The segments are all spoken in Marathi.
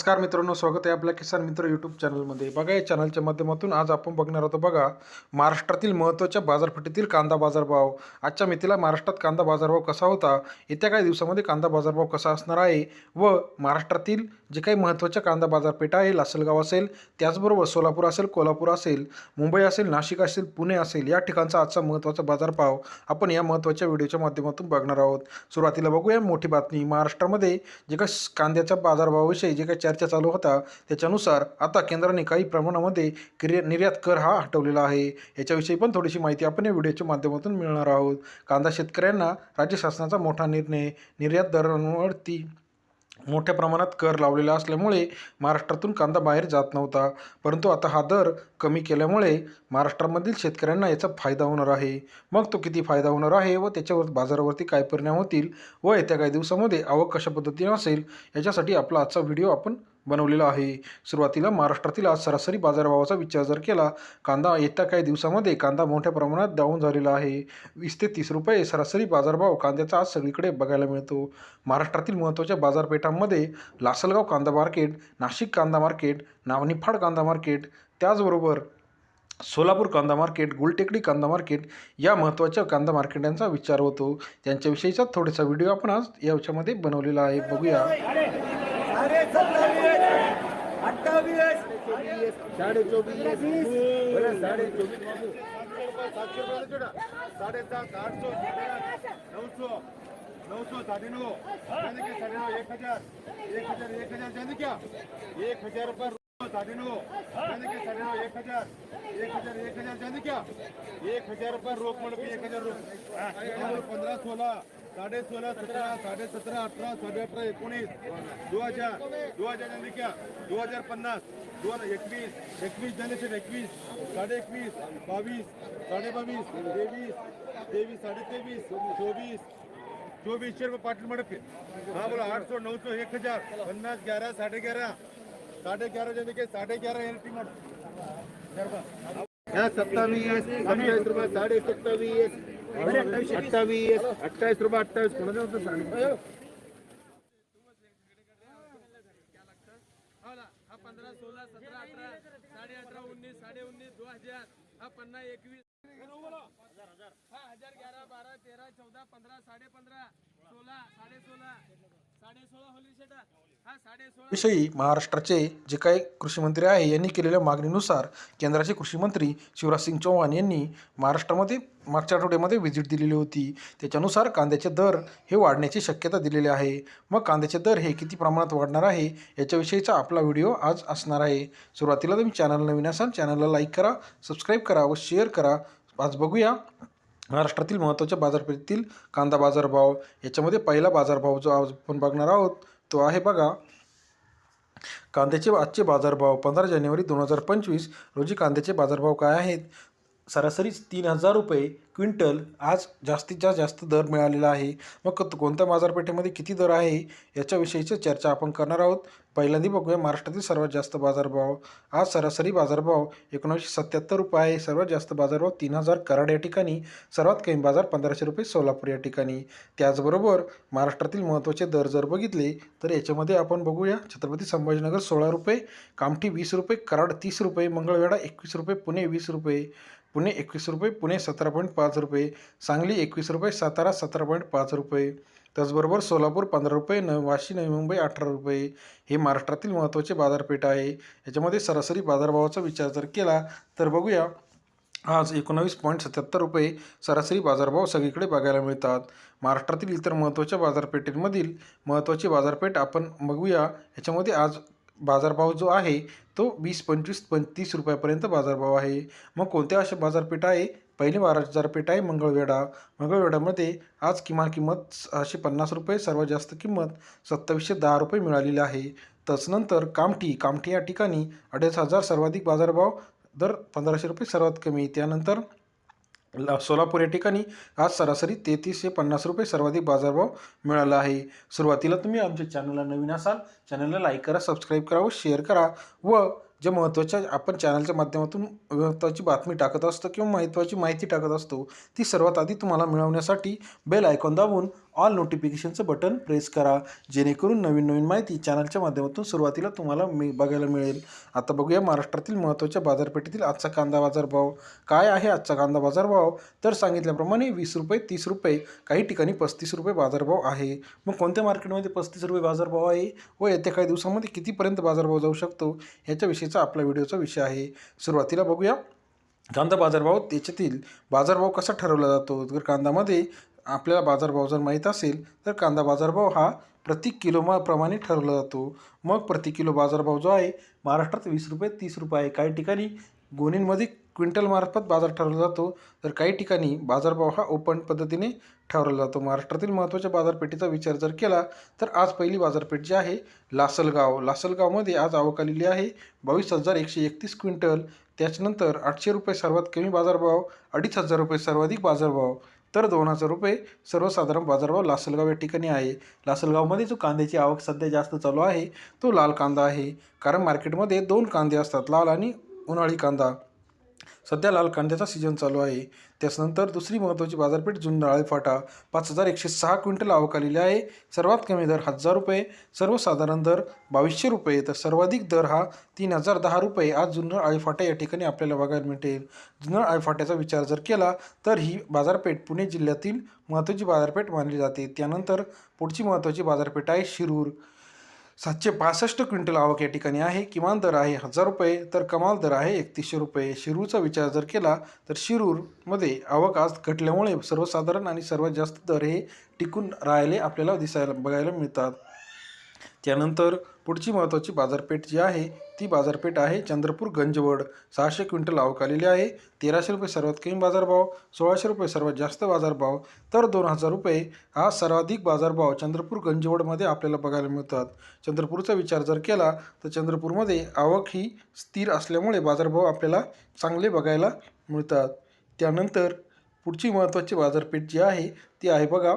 नमस्कार मित्रांनो स्वागत आहे आपल्या किसान मित्र यूट्यूब चॅनलमध्ये बघा या चॅनलच्या माध्यमातून आज आपण बघणार आहोत बघा महाराष्ट्रातील महत्त्वाच्या बाजारपेठेतील कांदा बाजारभाव. आजच्या मितीला महाराष्ट्रात कांदा बाजारभाव कसा होता? येत्या काही दिवसामध्ये कांदा बाजारभाव कसा असणार आहे? व महाराष्ट्रातील जे काही महत्त्वाच्या कांदा बाजारपेठा आहे लासलगाव असेल त्याचबरोबर सोलापूर असेल कोल्हापूर असेल मुंबई असेल नाशिक असेल पुणे असेल या ठिकाणचा आजचा महत्त्वाचा बाजारभाव आपण या महत्त्वाच्या व्हिडिओच्या माध्यमातून बघणार आहोत. सुरुवातीला बघूया मोठी बातमी. महाराष्ट्रामध्ये जे काही कांद्याच्या बाजारभावाविषयी जे काही चर्चा चालू होता. त्याच्यानुसार आता केंद्राने काही प्रमाणामध्ये किर्या निर्यात कर हा हटवलेला आहे. याच्याविषयी पण थोडीशी माहिती आपण या व्हिडिओच्या माध्यमातून मिळणार आहोत. कांदा शेतकऱ्यांना राज्य शासनाचा मोठा निर्णय निर्यात दरांवरती मोठ्या प्रमाणात कर लावलेला असल्यामुळे महाराष्ट्रातून कांदा बाहेर जात नव्हता. परंतु आता हा दर कमी केल्यामुळे महाराष्ट्रामधील शेतकऱ्यांना याचा फायदा होणार आहे. मग तो किती फायदा होणार आहे व त्याच्यावर बाजारावरती काय परिणाम होतील व येत्या काही दिवसामध्ये आवक कशा पद्धतीने असेल याच्यासाठी आपला आजचा व्हिडिओ आपण बनवलेला आहे. सुरुवातीला महाराष्ट्रातील आज सरासरी बाजारभावाचा विचार जर केला कांदा येत्या काही दिवसामध्ये कांदा मोठ्या प्रमाणात डाऊन झालेला आहे. वीस ते तीस रुपये सरासरी बाजारभाव कांद्याचा आज सगळीकडे बघायला मिळतो. महाराष्ट्रातील महत्त्वाच्या बाजारपेठांमध्ये लासलगाव कांदा मार्केट नाशिक कांदा मार्केट नावनिफाड कांदा मार्केट त्याचबरोबर सोलापूर कांदा मार्केट गुलटेकडी कांदा मार्केट या महत्त्वाच्या कांदा मार्केटांचा विचार होतो. त्यांच्याविषयीचा थोडासा व्हिडिओ आपण आज याच्यामध्ये बनवलेला आहे. बघूया. एक हजार एक हजार एक हजार जाने क्या एक हजार रुपये साडे नऊ जाने के साडे नऊ एक हज़ार एक हज़ार एक हज़ार जाने क्या एक हज़ार रुपये रोख म्हणून एक हज़ार रोख पंधरा सोळा साडे सोळा सतरा साडे सतरा अठरा साडे अठरा एकोणीस दो हज़ार दो हज़ार जाने क्या दो हज़ार पन्नास दोन एकवीस एकवीस जाने से एकवीस साडे एकवीस बावीस साडे बावीस तेवीस तेवीस साडे तेवीस चोवीस चोवीसशे रुपये मडक हा बोला आठ सौ नऊ सौ एक हज़ार पन्नास ग्यारह साढ़े ग्यारह साढ़े ग्यारह जाने के साढ़े ग्यारह एल टी ह्या सत्तावीस सत्तावीस रुपये साडे सत्तावीस अठ्ठावीस अठ्ठावीस रुपये अठ्ठावीस कोणाचं होतं सांग हा। पंधरा सोळा सतरा अठरा साडे अठरा उन्नीस साडे उन्नीस दो हजार हा पन्नास एकवीस हा हजार ग्यारह बारा तेरा चौदा पंधरा साडे पंधरा सोळा साडे सोळा विषयी महाराष्ट्राचे जे काही कृषी मंत्री आहे यांनी केलेल्या मागणीनुसार केंद्राचे कृषी मंत्री शिवराज सिंग चौहान यांनी महाराष्ट्रामध्ये मागच्या आठवड्यामध्ये व्हिजिट दिलेली होती. त्याच्यानुसार कांद्याचे दर हे वाढण्याची शक्यता दिलेली आहे. मग कांद्याचे दर हे किती प्रमाणात वाढणार आहे याच्याविषयीचा आपला व्हिडिओ आज असणार आहे. सुरुवातीला तुम्ही चॅनल नवीन असाल चॅनलला लाईक करा सबस्क्राईब करा व शेअर करा. आज बघूया महाराष्ट्रातील महत्त्वाच्या बाजारपेठेतील कांदा बाजारभाव याच्यामध्ये पहिला बाजारभाव जो आज आपण बघणार आहोत तो आहे बघा कांद्याचे आजचे बाजारभाव पंधरा जानेवारी दोन हजार पंचवीस रोजी कांद्याचे बाजारभाव काय आहेत? सरासरीच तीन हजार रुपये क्विंटल आज जास्तीत जास्त दर मिळालेला आहे. मग कोणत्या बाजारपेठेमध्ये किती दर आहे याच्याविषयीची चर्चा आपण करणार आहोत. पहिल्यांदा बघूया महाराष्ट्रातील सर्वात जास्त बाजारभाव. आज सरासरी बाजारभाव एकोणीसशे सत्याहत्तर रुपये आहे. सर्वात जास्त बाजारभाव तीन हजार कराड या ठिकाणी. सर्वात कमी बाजार पंधराशे रुपये सोलापूर या ठिकाणी. त्याचबरोबर महाराष्ट्रातील महत्त्वाचे दर जर बघितले तर याच्यामध्ये आपण बघूया छत्रपती संभाजीनगर सोळा रुपये कामठी वीस रुपये कराड तीस रुपये मंगळवेढा एकवीस रुपये पुणे वीस रुपये. पुणे एकवीस रुपये पुणे सतरा पॉईंट पाच रुपये सांगली एकवीस रुपये सातारा सतरा पॉईंट पाच रुपये. त्याचबरोबर सोलापूर पंधरा रुपये न वाशी नवी मुंबई अठरा रुपये. हे महाराष्ट्रातील महत्त्वाचे बाजारपेठ आहे. याच्यामध्ये सरासरी बाजारभावाचा विचार जर केला तर बघूया. आज एकोणावीस पॉईंट सत्याहत्तर रुपये सरासरी बाजारभाव सगळीकडे बघायला मिळतात. महाराष्ट्रातील इतर महत्त्वाच्या बाजारपेठेमधील महत्त्वाची बाजारपेठ आपण बघूया. याच्यामध्ये आज बाजारभाव जो आहे तो वीस पंचवीस पंतीस रुपयापर्यंत बाजारभाव आहे. मग कोणत्या अशा बाजारपेठ आहे? पहिली बाजारपेठ आहे मंगळवेढा. मंगळवेढामध्ये आज किमान किंमत सहाशे पन्नास रुपये सर्वात जास्त किंमत सत्तावीसशे दहा रुपये मिळालेली आहे. तसनंतर कामठी कामठी या ठिकाणी अडीच हजार सर्वाधिक बाजारभाव दर पंधराशे रुपये सर्वात कमी. त्यानंतर ला सोलापूर या ठिकाणी आज सरासरी तेहतीसशे पन्नास रुपये सर्वाधिक बाजारभाव मिळाला आहे. सुरुवातीला तुम्ही आमच्या चॅनलला नवीन असाल चॅनलला लाईक करा सबस्क्राईब करा व शेअर करा व जे महत्त्वाच्या आपण चॅनलच्या माध्यमातून महत्त्वाची बातमी टाकत असतो किंवा महत्त्वाची माहिती टाकत असतो ती सर्वात आधी तुम्हाला मिळवण्यासाठी बेल आयकॉन दाबून ऑल नोटिफिकेशनचं बटन प्रेस करा जेणेकरून नवीन नवीन माहिती चॅनलच्या माध्यमातून सुरुवातीला तुम्हाला मी बघायला मिळेल. आता बघूया महाराष्ट्रातील महत्त्वाच्या बाजारपेठेतील आजचा कांदा बाजारभाव काय आहे आजचा कांदा बाजारभाव तर सांगितल्याप्रमाणे वीस रुपये तीस रुपये काही ठिकाणी पस्तीस रुपये बाजारभाव आहे. मग कोणत्या मार्केटमध्ये पस्तीस रुपये बाजारभाव आहे? व येत्या काही दिवसामध्ये कितीपर्यंत बाजारभाव जाऊ शकतो? ह्याच्याविषयीचा आपला व्हिडिओचा विषय आहे. सुरुवातीला बघूया. कांदा बाजारभाव त्याच्यातील बाजारभाव कसा ठरवला जातो? तर कांदामध्ये आपल्याला बाजारभाव जर माहीत असेल तर कांदा बाजारभाव हा प्रति किलो प्रमाणे ठरवला जातो. मग प्रति किलो बाजारभाव जो आहे महाराष्ट्रात वीस रुपये तीस रुपये आहे. काही ठिकाणी गोणींमध्ये क्विंटलमार्फत बाजार ठरवला जातो. तर काही ठिकाणी बाजारभाव हा ओपन पद्धतीने ठरवला जातो. महाराष्ट्रातील महत्त्वाच्या बाजारपेठेचा विचार जर केला तर आज पहिली बाजारपेठ जी आहे लासलगाव. लासलगावमध्ये आज आवक आलेली आहे. बावीस हजार एकशे एकतीस क्विंटल. त्याच्यानंतर आठशे रुपये सर्वात कमी बाजारभाव अडीच हजार रुपये सर्वाधिक बाजारभाव. तर दोन हजार रुपये सर्वसाधारण बाजारभाव लासलगाव या ठिकाणी आहे. लासलगावमध्ये जो कांद्याची आवक सध्या जास्त चालू आहे तो लाल कांदा आहे. कारण मार्केटमध्ये दोन कांदे असतात लाल आणि उन्हाळी कांदा. सध्या लाल कांद्याचा सीझन चालू आहे. त्याचनंतर दुसरी महत्त्वाची बाजारपेठ जुन्नाळे फाटा पाच हजार एकशे सहा क्विंटल आवक आलेली आहे. सर्वात कमी दर हजार रुपये सर्वसाधारण दर बावीसशे रुपये तर सर्वाधिक दर हा तीन हजार दहा रुपये. आज जुन्नर आळीफाटा या ठिकाणी आपल्याला बघायला मिळेल. जुन्नर आळीफाट्याचा विचार जर केला तर ही बाजारपेठ पुणे जिल्ह्यातील महत्त्वाची बाजारपेठ मानली जाते. त्यानंतर पुढची महत्त्वाची बाजारपेठ आहे शिरूर. सातशे पासष्ट क्विंटल आवक या ठिकाणी आहे. किमान दर आहे हजार रुपये तर कमाल दर आहे एकतीसशे रुपये. शिरूरचा विचार जर केला तर शिरूरमध्ये आवक आज घटल्यामुळे सर्वसाधारण आणि सर्वात जास्त दर हे टिकून राहिले आपल्याला दिसायला बघायला मिळतात. त्यानंतर पुढची महत्त्वाची बाजारपेठ जी आहे ती बाजारपेठ आहे चंद्रपूर गंजवड. सहाशे क्विंटल आवक आलेली आहे. तेराशे रुपये सर्वात कमी बाजारभाव सोळाशे रुपये सर्वात जास्त बाजारभाव तर दोन हजार रुपये हा सर्वाधिक बाजारभाव चंद्रपूर गंजवडमध्ये आपल्याला बघायला मिळतात. चंद्रपूरचा विचार जर केला तर चंद्रपूरमध्ये आवक ही स्थिर असल्यामुळे बाजारभाव आपल्याला चांगले बघायला मिळतात. त्यानंतर पुढची महत्त्वाची बाजारपेठ जी आहे ती आहे बघा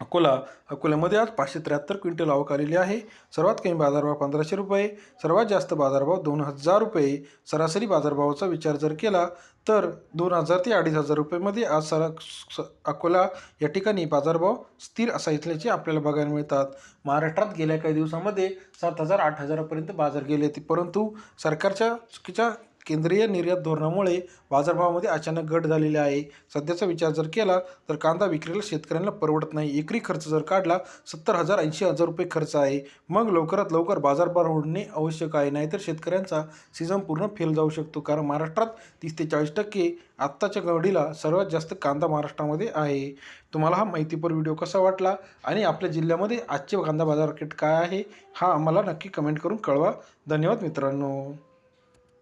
अकोला अकोल्यामध्ये आज पाचशे त्र्याहत्तर क्विंटल आवक आलेली आहे. सर्वात कमी बाजारभाव पंधराशे रुपये. सर्वात जास्त बाजारभाव दोन हजार रुपये. सरासरी बाजारभावाचा विचार जर केला तर दोन हजार ते अडीच हजार रुपयेमध्ये आज सरा स अकोला या ठिकाणी बाजारभाव स्थिर असा असल्याचे आपल्याला बघायला मिळतात. महाराष्ट्रात गेल्या काही दिवसामध्ये सात हजार आठ हजारापर्यंत बाजार गेले होते. परंतु सरकारच्या चुकीच्या केंद्रीय निर्यात धोरणामुळे बाजारभावामध्ये अचानक घट झालेली आहे. सध्याचा विचार जर केला तर कांदा विक्रीला शेतकऱ्यांना परवडत नाही. एकरी खर्च जर काढला सत्तर हजार ऐंशी हजार रुपये खर्च आहे. मग लवकरात लवकर बाजारभाव होणे आवश्यक आहे नाहीतर शेतकऱ्यांचा सीझन पूर्ण फेल जाऊ शकतो. कारण महाराष्ट्रात तीस ते चाळीस टक्के आत्ताच्या घडीला सर्वात जास्त कांदा महाराष्ट्रामध्ये आहे. तुम्हाला हा माहितीपर व्हिडिओ कसा वाटला आणि आपल्या जिल्ह्यामध्ये आजचे कांदा बाजारपेठ काय आहे हा आम्हाला नक्की कमेंट करून कळवा. धन्यवाद मित्रांनो.